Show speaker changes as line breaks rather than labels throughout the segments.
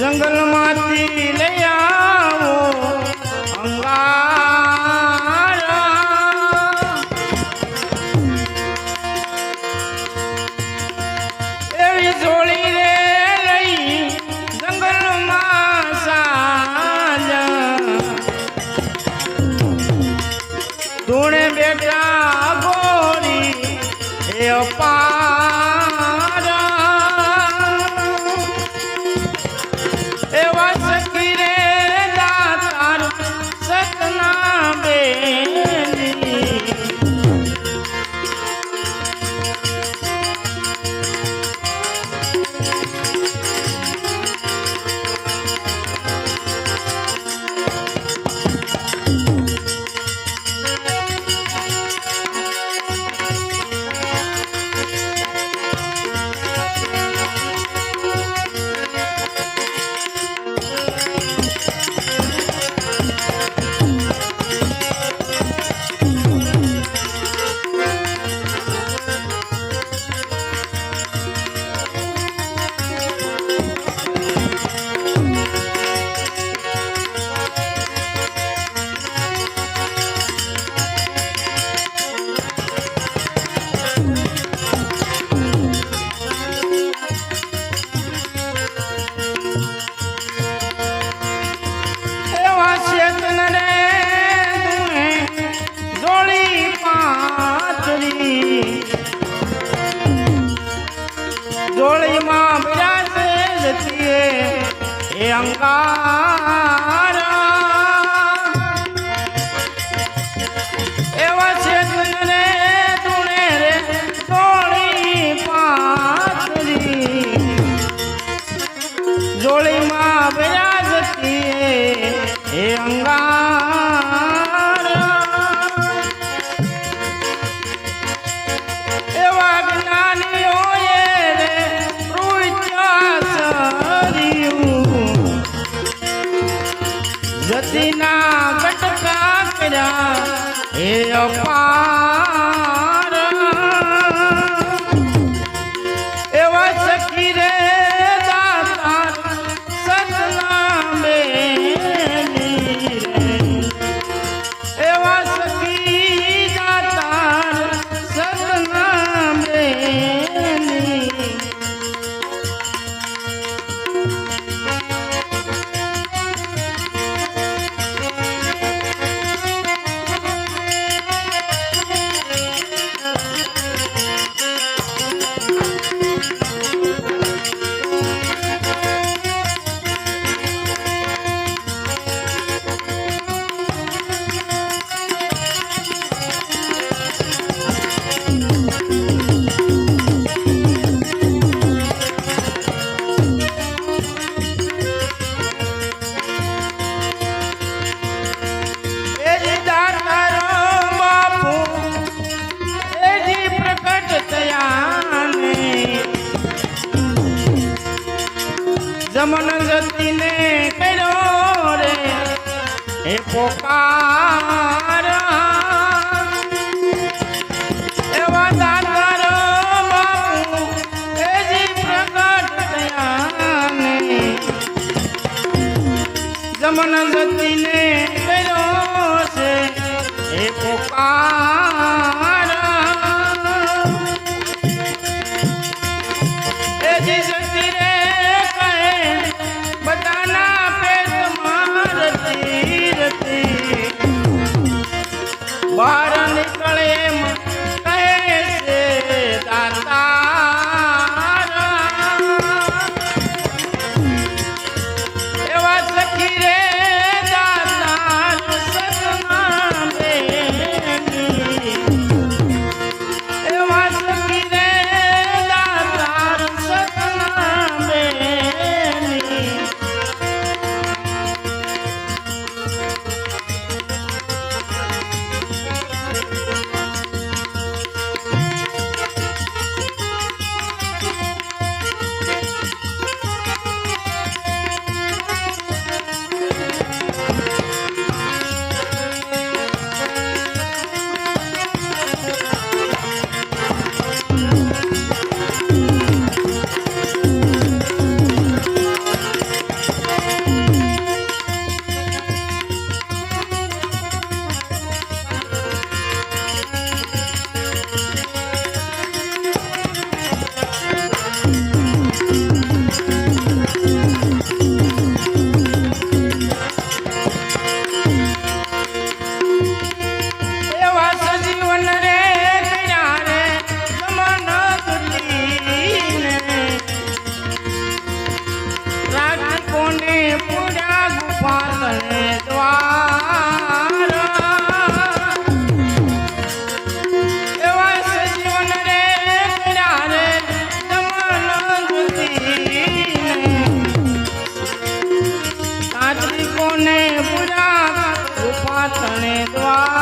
જંગલમાંથી લઈ આવો. અંગારા. એવી જોડી રે લઈ જંગલમાં સાજા. ધૂણે બેટા ગોરી, એ અપા Thank you. งกา 也要把 જમન ગતિને કર્યો રે. હે પોકાર. એવા દાતારો બાપુ, એ જી પ્રગટ થયા ને જમન ગતિને કર્યો છે. હે પોકાર. તણે દ્વાર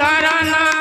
দাঁড়ানা